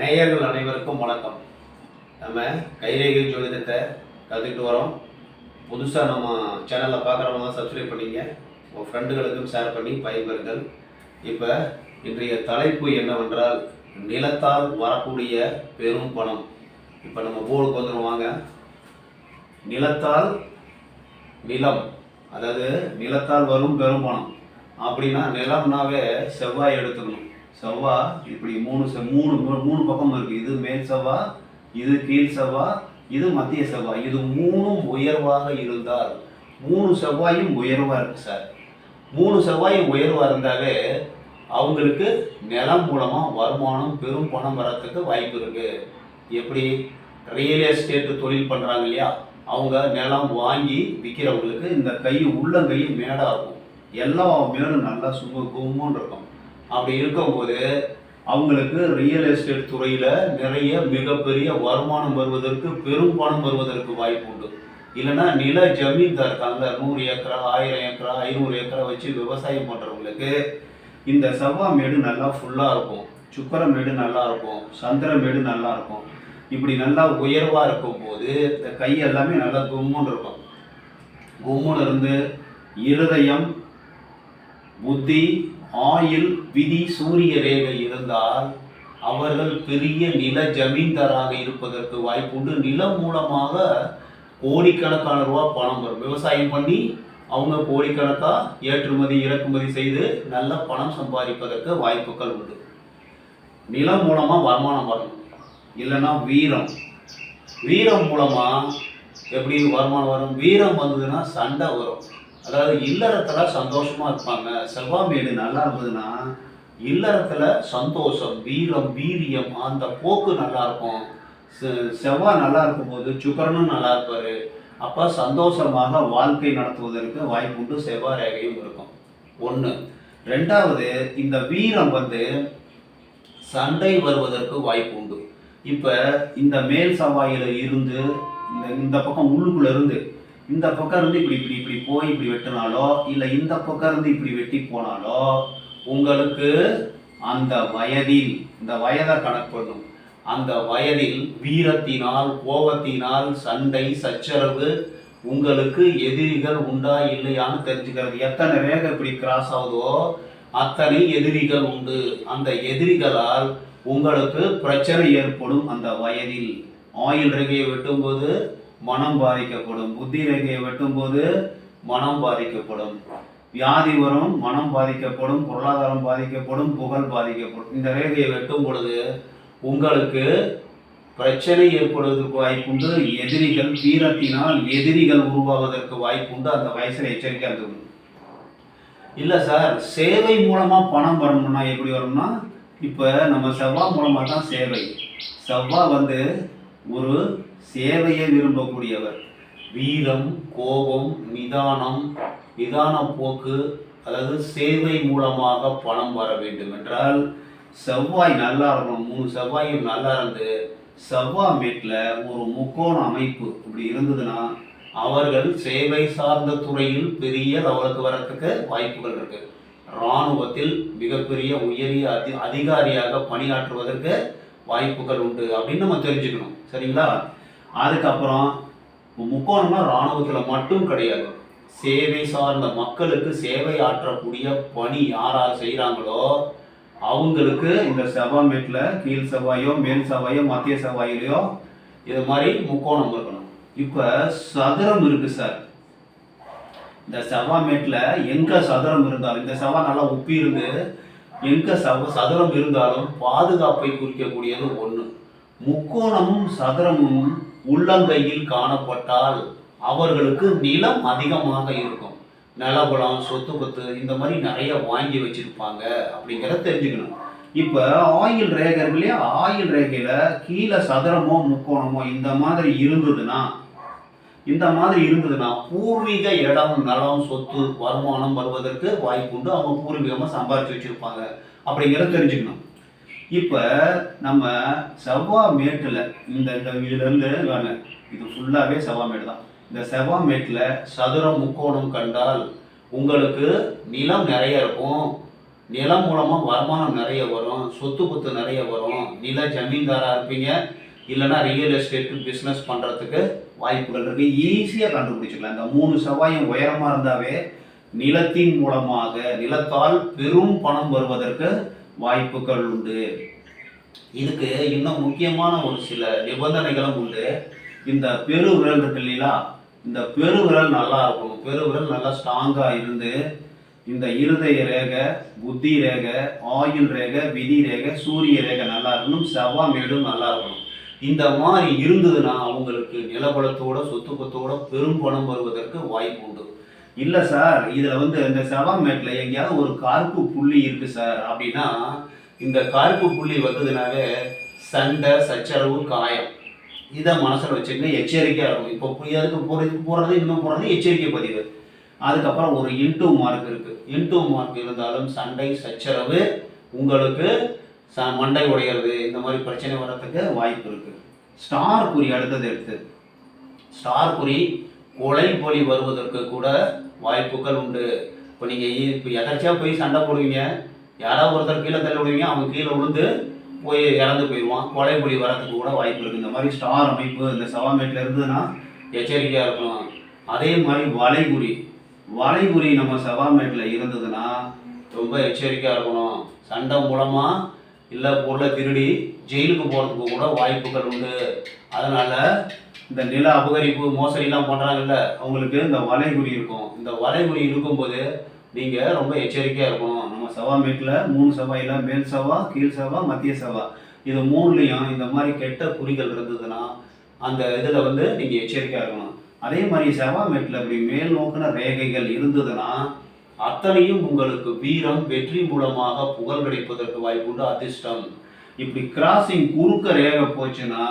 நேயர்கள் அனைவருக்கும் வணக்கம். நம்ம கைரேகை ஜோதிடத்தை கற்றுக்கிட்டு வரோம். புதுசாக நம்ம சேனலில் பார்க்குறவங்க சப்ஸ்கிரைப் பண்ணிங்க. உங்கள் ஃப்ரெண்டுகளுக்கும் ஷேர் பண்ணி பயன்பெறுங்கள். இப்போ இன்றைய தலைப்பு என்னவென்றால் நிலத்தால் வரக்கூடிய பெரும் பணம். இப்போ நம்ம போர்டுக்கு வந்துடுவாங்க நிலத்தால் நிலம் அதாவது நிலத்தால் வரும் பெரும் பணம். அப்படின்னா நிலம்னாவே செவ்வாய் எடுத்துக்கணும். செவ்வாய் இப்படி மூணு செ மூணு மூணு பக்கம் இருக்கு. இது மேல் செவ்வாய் இது கீழ் செவ்வாய் இது மத்திய செவ்வாய் இது மூணும் உயர்வாக இருந்தால் மூணு செவ்வாயும் உயர்வாக இருக்கு சார். மூணு செவ்வாயும் உயர்வாக இருந்தாவே அவங்களுக்கு நிலம் மூலமாக வருமானம் பெரும் பணம் வரத்துக்கு வாய்ப்பு இருக்கு. எப்படி? ரியல் எஸ்டேட் தொழில் பண்ணுறாங்க இல்லையா? அவங்க நிலம் வாங்கி விற்கிறவங்களுக்கு இந்த கை உள்ளங்கை மேடாகும் இருக்கும். எல்லா மேடும் நல்லா சும கும்முன்னு இருக்கும். அப்படி இருக்கும்போது அவங்களுக்கு ரியல் எஸ்டேட் துறையில் நிறைய மிகப்பெரிய வருமானம் வருவதற்கு பெரும் பணம் வருவதற்கு வாய்ப்பு உண்டு. இல்லைன்னா நில ஜமீன்தார் இருக்காங்க நூறு ஏக்கரா ஆயிரம் ஏக்கரா ஐநூறு ஏக்கரா வச்சு விவசாயம் பண்ணுறவங்களுக்கு இந்த செவ்வாய் மேடு நல்லா ஃபுல்லாக இருக்கும். சுக்கர மேடு நல்லா இருக்கும். சந்திர மேடு நல்லா இருக்கும். இப்படி நல்லா உயர்வாக இருக்கும் போது இந்த கை எல்லாமே நல்லா கும்முன்னு இருக்கும். கும்முன்னு இருந்து இருதயம் புத்தி ஆயுள் விதி சூரிய ரேகை இருந்தால் அவர்கள் பெரிய நில ஜமீன்தாராக இருப்பதற்கு வாய்ப்பு உண்டு நிலம் மூலமாக கோடிக்கணக்கான ரூபா பணம் வரும். விவசாயம் பண்ணி அவங்க கோடிக்கணக்காக ஏற்றுமதி இறக்குமதி செய்து நல்ல பணம் சம்பாதிப்பதற்கு வாய்ப்புகள் உண்டு. நிலம் மூலமாக வருமானம் வரும் இல்லைன்னா வீரம். வீரம் மூலமாக எப்படி வருமானம் வரும்? வீரம் வந்ததுன்னா சண்டை வரும். அதாவது இல்லறத்துல சந்தோஷமா இருப்பாங்க. செவ்வாய் மேடு நல்லா இருந்ததுன்னா இல்லறத்துல சந்தோஷம் வீரம் வீரியம் அந்த போக்கு நல்லா இருக்கும். செ- செவ்வாய் நல்லா இருக்கும்போது சுக்கரனும் நல்லா இருப்பாரு. அப்ப சந்தோஷமாக வாழ்க்கை நடத்துவதற்கு வாய்ப்புண்டு செவ்வாய் ரேகையும் இருக்கும். ஒண்ணு. ரெண்டாவது இந்த வீரம் வந்து சண்டை வருவதற்கு வாய்ப்பு உண்டு இப்ப இந்த மேல் செவ்வாயில இருந்து இந்த இந்த பக்கம் உள்ளுக்குள்ள இருந்து இந்த பக்கம் இருந்து இப்படி இப்படி இப்படி போய் இப்படி வெட்டினாலோ இல்லை இந்த பக்கம் இருந்து இப்படி வெட்டி போனாலோ உங்களுக்கு அந்த வயதில் இந்த வயதை கணக்கணும் அந்த வயதில் வீரத்தினால் கோபத்தினால் சண்டை சச்சரவு உங்களுக்கு எதிரிகள் உண்டா இல்லையான்னு தெரிஞ்சுக்கிறது. எத்தனை வேகம் இப்படி கிராஸ் ஆகுதோ அத்தனை எதிரிகள் உண்டு. அந்த எதிரிகளால் உங்களுக்கு பிரச்சனை ஏற்படும் அந்த வயதில். ஆயில் ரகையை வெட்டும்போது மனம் பாதிக்கப்படும். புத்தி ரேகையை வெட்டும்போது மனம் பாதிக்கப்படும். வியாதி வரும் மனம் பாதிக்கப்படும் பொருளாதாரம் பாதிக்கப்படும் புகழ் பாதிக்கப்படும். இந்த ரேகையை வெட்டும் பொழுது உங்களுக்கு பிரச்சனை ஏற்படுவதற்கு வாய்ப்புண்டு எதிரிகள் வீரத்தினால் எதிரிகள் உருவாவதற்கு வாய்ப்புண்டு அந்த வயசில் எச்சரிக்கையாக இருக்கணும் இல்லை சார் சேவை மூலமாக பணம் வரணும்னா எப்படி வரும்னா இப்போ நம்ம செவ்வாய் மூலமாக தான் சேவை. செவ்வாய் வந்து ஒரு சேவையை விரும்பக்கூடியவர். வீரம் கோபம் நிதானம் நிதான போக்கு அதாவது சேவை மூலமாக பணம் வர வேண்டும் என்றால் செவ்வாய் நல்லா இருக்கணும். மூணு செவ்வாயும் நல்லா இருந்து செவ்வாய் மேட்டில் ஒரு முக்கோண அமைப்பு இப்படி இருந்ததுன்னா அவர்கள் சேவை சார்ந்த துறையில் பெரிய லெவலுக்கு வரத்துக்கு வாய்ப்புகள் இருக்கு. இராணுவத்தில் மிகப்பெரிய உயரிய அதி அதிகாரியாக பணியாற்றுவதற்கு வாய்ப்புகள் உண்டு அப்படின்னு நம்ம தெரிஞ்சுக்கணும். சரிங்களா? அதுக்கப்புறம் முக்கோணம்னா இராணுவத்தில் மட்டும் கிடையாது. சேவை சார்ந்த மக்களுக்கு சேவை ஆற்றக்கூடிய பணி யார் யார் செய்கிறாங்களோ அவங்களுக்கு இந்த செவ்வாய் கீழ் செவ்வாயோ மேல் செவ்வாயோ மத்திய செவ்வாயிலையோ இது மாதிரி முக்கோணம் இருக்கணும். இப்போ சதுரம் இருக்குது சார். இந்த செவ்வாய் எங்கே சதுரம் இருந்தாலும் இந்த செவ்வாய் நல்லா உப்பி இருந்து எங்கே சவ சதுரம் இருந்தாலும் பாதுகாப்பை குறிக்கக்கூடியது ஒன்று முக்கோணமும் சதுரமும் உள்ளங்கையில் காணப்பட்டால் அவர்களுக்கு நிலம் அதிகமாக இருக்கும். நிலபலம் சொத்து பத்து இந்த மாதிரி நிறைய வாங்கி வச்சிருப்பாங்க அப்படிங்கிறத தெரிஞ்சுக்கணும். இப்ப ஆயில் ரேகை இல்லையா? ஆயில் ரேகையில கீழே சதுரமோ முக்கோணமோ இந்த மாதிரி இருந்ததுன்னா இந்த மாதிரி இருந்ததுன்னா பூர்வீக இடம் நலம் சொத்து வருமானம் வருவதற்கு வாய்ப்புண்டு. அவங்க பூர்வீகமாக சம்பாரிச்சு வச்சிருப்பாங்க அப்படிங்கிறத தெரிஞ்சுக்கணும். இப்போ நம்ம செவ்வா மேட்டில் இந்த இந்த இதுலேருந்து வாங்க. இது ஃபுல்லாகவே செவ்வா மேடு தான். இந்த செவ்வா மேட்டில் சதுரம் முக்கோணம் கண்டால் உங்களுக்கு நிலம் நிறைய இருக்கும். நிலம் மூலமாக வருமானம் நிறைய வரும். சொத்து குத்து நிறைய வரும். நில ஜமீன்தாராக இருப்பீங்க. இல்லைன்னா ரியல் எஸ்டேட் பிஸ்னஸ் பண்ணுறதுக்கு வாய்ப்புகள் இருக்குது ஈஸியாக கண்டுபிடிச்சிக்கலாம். இந்த மூணு செவ்வாயும் உயரமாக இருந்தாவே நிலத்தின் மூலமாக நிலத்தால் பெரும் பணம் வருவதற்கு வாய்ப்புகள் உண்டு. இதுக்கு இன்னும் முக்கியமான ஒரு சில நிபந்தனைகளும் உண்டு. இந்த பெரு விரல் இருக்கு இல்லைங்களா? இந்த பெரு விரல் நல்லா இருக்கும். பெரு விரல் நல்லா ஸ்ட்ராங்காக இருந்து இந்த இருதய ரேகை புத்தி ரேகை ஆயுள் ரேகை விதி ரேகை சூரிய ரேகை நல்லா இருக்கணும். செவ்வாய் மேடும் நல்லா இருக்கணும். இந்த மாதிரி இருந்ததுன்னா அவங்களுக்கு நிலபலத்தோட சொத்து பத்தோட பெரும் பணம் வருவதற்கு வாய்ப்பு உண்டு. இல்லை சார் இதில் வந்து இந்த செவ்வாய் மேட்டில் எங்கேயாவது ஒரு கருப்பு புள்ளி இருக்குது சார். அப்படின்னா இந்த கருப்பு புள்ளி வந்ததுனாவே சண்டை சச்சரவு காயம். இதை மனசில் வச்சுக்கங்க எச்சரிக்கையாக இருக்கும் இப்போ புரியாதுக்கு போகிறதுக்கு போகிறது இன்னும் போகிறது எச்சரிக்கை பதிவு. அதுக்கப்புறம் ஒரு இன்டூ மார்க் இருக்குது இன்டூ மார்க் இருந்தாலும் சண்டை சச்சரவு உங்களுக்கு ச மண்டை உடையிறது இந்த மாதிரி பிரச்சனை வர்றதுக்கு வாய்ப்பு இருக்குது ஸ்டார் குறி அடுத்தது எடுத்து. ஸ்டார் குறி கொலை பொலி வருவதற்கு கூட வாய்ப்புகள் உண்டு. இப்போ நீங்கள் இப்போ எதர்ச்சியாக போய் சண்டை போடுவீங்க? யாராவது ஒருத்தர் கீழே தள்ளி விடுவீங்க அவங்க கீழே விழுந்து போய் இறந்து போயிடுவான் கொலை பொலி வரத்துக்கு கூட வாய்ப்பு இருக்குது இந்த மாதிரி ஸ்டார் அமைப்பு இந்த சவாமேட்டில் இருந்ததுன்னா எச்சரிக்கையாக இருக்கணும் அதே மாதிரி வளைகுறி. வளைகுறி நம்ம செவ்வாமேட்டில் இருந்ததுன்னா ரொம்ப எச்சரிக்கையாக இருக்கணும். சண்டை மூலமாக இல்லை பொருளை திருடி ஜெயிலுக்கு போகிறதுக்கு கூட வாய்ப்புகள் உண்டு. அதனால் இந்த நில அபகரிப்பு மோசடிலாம் பண்ணுறாங்கல்ல அவங்களுக்கு இந்த வளைகுறி இருக்கும். இந்த வளைகுறி இருக்கும்போது நீங்கள் ரொம்ப எச்சரிக்கையாக இருக்கணும். நம்ம செவ்வாமேட்டில் மூணு செவ்வாயில் மேல் செவ்வா கீழ் செவ்வா மத்திய செவ்வா இது மூணுலேயும் இந்த மாதிரி கெட்ட குறிகள் இருந்ததுன்னா அந்த இதில் வந்து நீங்கள் எச்சரிக்கையாக இருக்கணும். அதே மாதிரி செவ்வாமேட்டில் அப்படி மேல் நோக்கின ரேகைகள் இருந்ததுன்னா அத்தனையும் உங்களுக்கு வீரம் வெற்றி மூலமாக புகழ் கிடைப்பதற்கு வாய்ப்புண்டு அதிர்ஷ்டம். இப்படி கிராசிங் குறுக்க ரேகை போச்சுன்னா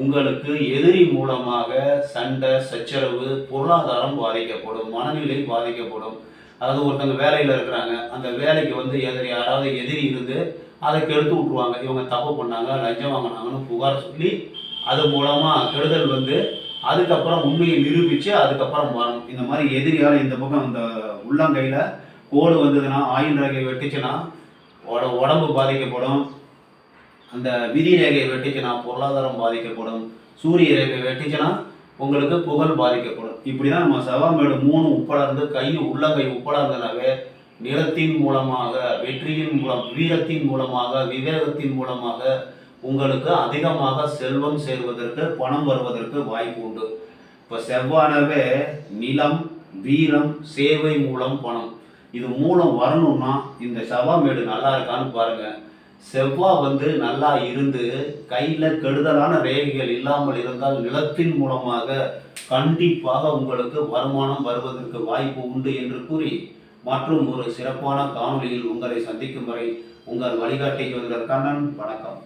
உங்களுக்கு எதிரி மூலமாக சண்டை சச்சரவு பொருளாதாரம் பாதிக்கப்படும் மனநிலை பாதிக்கப்படும். அதாவது ஒருத்தங்க வேலையில் இருக்கிறாங்க அந்த வேலைக்கு வந்து எதிரி யாராவது எதிரி இருந்து அதை கெடுத்து விட்ருவாங்க இவங்க தப்பு பண்ணாங்க லஞ்சம் வாங்கினாங்கன்னு புகார் சொல்லி அது மூலமாக கெடுதல் வந்து அதுக்கப்புறம் உண்மையை நிரூபித்து அதுக்கப்புறம் வரணும் இந்த மாதிரி எதிரியால் இந்த பக்கம் இந்த உள்ளங்கையில் கோடு வந்ததுன்னா ஆயுள் ரேகை வெட்டுச்சுன்னா உட உடம்பு பாதிக்கப்படும். அந்த விதி ரேகை வெட்டுச்சுன்னா பொருளாதாரம் பாதிக்கப்படும். சூரிய ரேகை வெட்டுச்சுன்னா உங்களுக்கு புகழ் பாதிக்கப்படும். இப்படி தான் நம்ம செவ்வாமேடு மூணு உப்பளர்ந்து கை உள்ளங்கை உப்பளர்ந்தனாவே நிறத்தின் மூலமாக வெற்றியின் மூலம் வீரத்தின் மூலமாக விவேகத்தின் மூலமாக உங்களுக்கு அதிகமாக செல்வம் சேர்வதற்கு பணம் வருவதற்கு வாய்ப்பு உண்டு. இப்போ செவ்வானவே நிலம் வீரம் சேவை மூலம் பணம். இது மூலம் வரணும்னா இந்த செவ்வாமேடு நல்லா இருக்கான்னு பாருங்க. செவ்வாய் வந்து நல்லா இருந்து கையில் கெடுதலான ரேகைகள் இல்லாமல் இருந்தால் நிலத்தின் மூலமாக கண்டிப்பாக உங்களுக்கு வருமானம் வருவதற்கு வாய்ப்பு உண்டு என்று கூறி மற்றும் ஒரு சிறப்பான காணொலியில் உங்களை சந்திக்கும் வரை உங்கள் வழிகாட்டிக்கு வந்த கண்ணன் வணக்கம்.